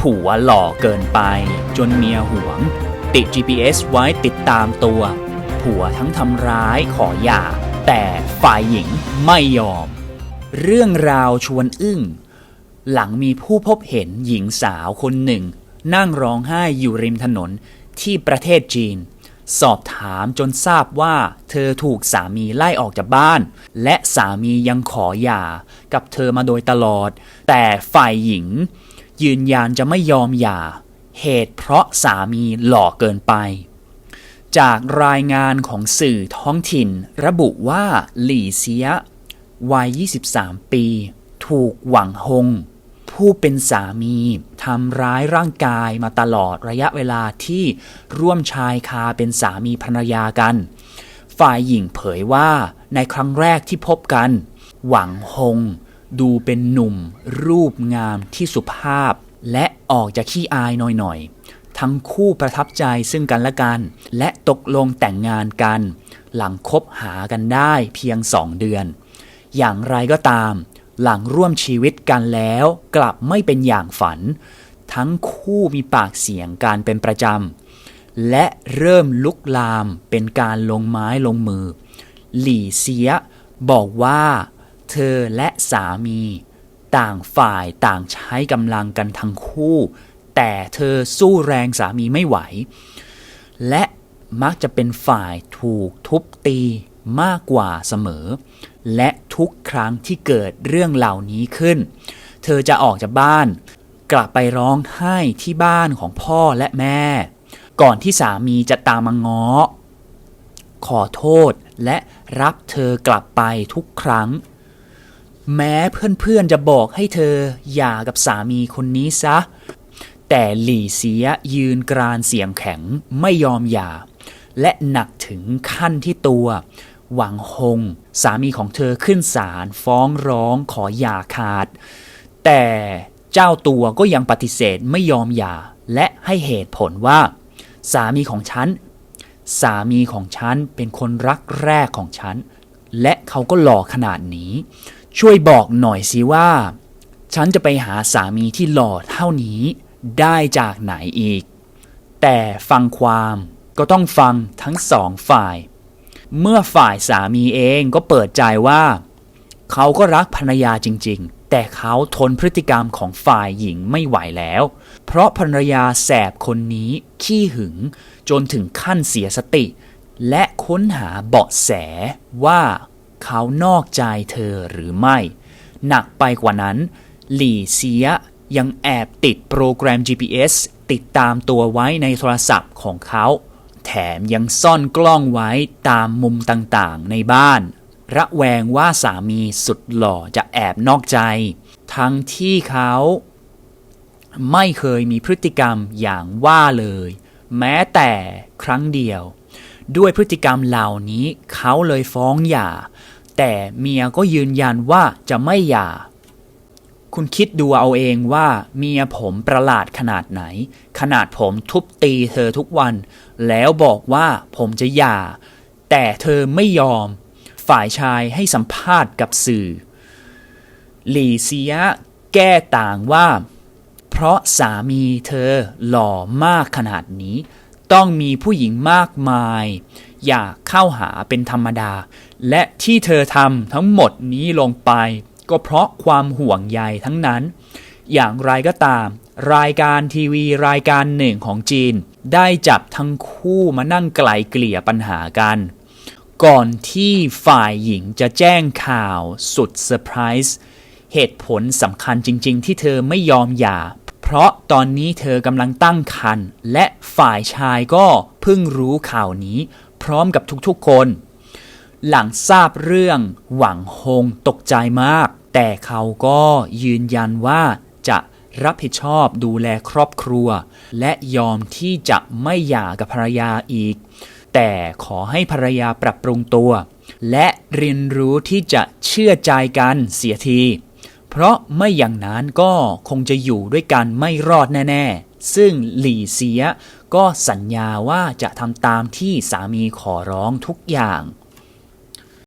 ผัวหล่อเกินไป จนเมียหวง ติด GPS ไว้ติดตามตัว ผัวทั้งทำร้ายขอหย่า แต่ฝ่ายหญิงไม่ยอม เรื่องราวชวนอึ้ง หลังมีผู้พบเห็นหญิงสาวคนหนึ่ง นั่งร้องไห้อยู่ริมถนนที่ประเทศจีน สอบถามจนทราบว่าเธอถูกสามีไล่ออกจากบ้าน และสามียังขอหย่ากับเธอมาโดยตลอด แต่ฝ่ายหญิง ยืนยันจะไม่ยอมหย่า เหตุเพราะสามีหล่อเกินไป จากรายงานของสื่อท้องถิ่น ระบุว่าหลี่เซียวัย 23 ปี ถูกหวังฮง ผู้เป็นสามีทำร้ายร่างกายมาตลอดระยะเวลาที่ร่วมชายคาเป็นสามีภรรยากัน ฝ่ายหญิงเผยว่าในครั้งแรกที่พบกัน หวังฮง ดูเป็นหนุ่ม รูปงามที่สุภาพ และออกจากขี้อายหน่อยๆ ทั้งคู่ประทับใจซึ่งกันและกัน และตกลงแต่งงานกัน หลังคบหากันได้เพียงสองเดือน อย่างไรก็ตาม หลังร่วมชีวิตกันแล้วกลับไม่เป็นอย่างฝัน ทั้งคู่มีปากเสียงการเป็นประจำ และเริ่มลุกลามเป็นการลงไม้ลงมือ หลี่เสียบอกว่า เธอและสามี ต่างฝ่ายต่างใช้กำลังกันทั้งคู่ แต่เธอสู้แรงสามีไม่ไหว และมักจะเป็นฝ่ายถูกทุบตีมากกว่าเสมอ และทุกครั้งที่เกิดเรื่องเหล่านี้ขึ้น เธอจะออกจากบ้าน กลับไปร้องไห้ที่บ้านของพ่อและแม่ ก่อนที่สามีจะตามมาง้อ ขอโทษและรับเธอกลับไปทุกครั้ง แม้เพื่อนๆจะบอกให้เธอหย่ากับสามีคนนี้ซะ แต่หลี่เสียยืนกรานเสียงแข็งไม่ยอมหย่า และหนักถึงขั้นที่ตัว หวังฮงสามีของเธอขึ้นศาลฟ้องร้องขอหย่าขาด แต่เจ้าตัวก็ยังปฏิเสธไม่ยอมหย่า และให้เหตุผลว่า สามีของฉัน สามีของฉันเป็นคนรักแรกของฉัน และเขาก็หล่อขนาดนี้ ช่วยบอกหน่อยสิว่า ฉันจะไปหาสามีที่หล่อเท่านี้ได้จากไหนอีก แต่ฟังความก็ต้องฟังทั้งสองฝ่าย เมื่อฝ่ายสามีเองก็เปิดใจว่า เขาก็รักภรรยาจริง ๆ แต่เขาทนพฤติกรรมของฝ่ายหญิงไม่ไหวแล้ว เพราะภรรยาแสบคนนี้ขี้หึงจนถึงขั้นเสียสติ และค้นหาเบาะแสว่า เขานอกใจเธอหรือไม่ หนักไปกว่านั้น หลี่เซียยังแอบติดโปรแกรม GPS ติดตามตัวไว้ในโทรศัพท์ของเขา แถมยังซ่อนกล้องไว้ตามมุมต่างๆในบ้าน ระแวงว่าสามีสุดหล่อจะแอบนอกใจ ทั้งที่เขาไม่เคยมีพฤติกรรมอย่างว่าเลย แม้แต่ครั้งเดียว ด้วยพฤติกรรมเหล่านี้เขาเลยฟ้องหย่า แต่เมียก็ยืนยันว่าจะไม่หย่า คุณคิดดูเอาเองว่าเมียผมประหลาดขนาดไหน ขนาดผมทุบตีเธอทุกวัน แล้วบอกว่าผมจะหย่า แต่เธอไม่ยอม ฝ่ายชายให้สัมภาษณ์กับสื่อ หลีเซียแก้ต่างว่า เพราะสามีเธอหล่อมากขนาดนี้ ต้องมีผู้หญิงมากมาย อยากเข้าหาเป็นธรรมดา และที่เธอทำทั้งหมดนี้ลงไป ก็เพราะความห่วงใยทั้งนั้น อย่างไรก็ตาม รายการทีวีรายการหนึ่งของจีน ได้จับทั้งคู่มานั่งไกลเกลี่ยปัญหากัน ก่อนที่ฝ่ายหญิงจะแจ้งข่าวสุดเซอร์ไพรส์เหตุผลสำคัญจริง ๆ ที่เธอไม่ยอมหย่า เพราะตอนนี้เธอกำลังตั้งครรภ์และฝ่ายชายก็เพิ่งรู้ข่าวนี้ พร้อมกับทุกๆคน หลังทราบเรื่องหวังฮงตกใจมาก แต่เขาก็ยืนยันว่าจะรับผิดชอบดูแลครอบครัว และยอมที่จะไม่หย่ากับภรรยาอีก แต่ขอให้ภรรยาปรับปรุงตัว และเรียนรู้ที่จะเชื่อใจกันเสียที เพราะไม่อย่างนั้นก็คงจะอยู่ด้วยกันไม่รอดแน่ ๆ ซึ่งหลี่เสียก็สัญญาว่าจะทำตามที่สามีขอร้องทุกอย่าง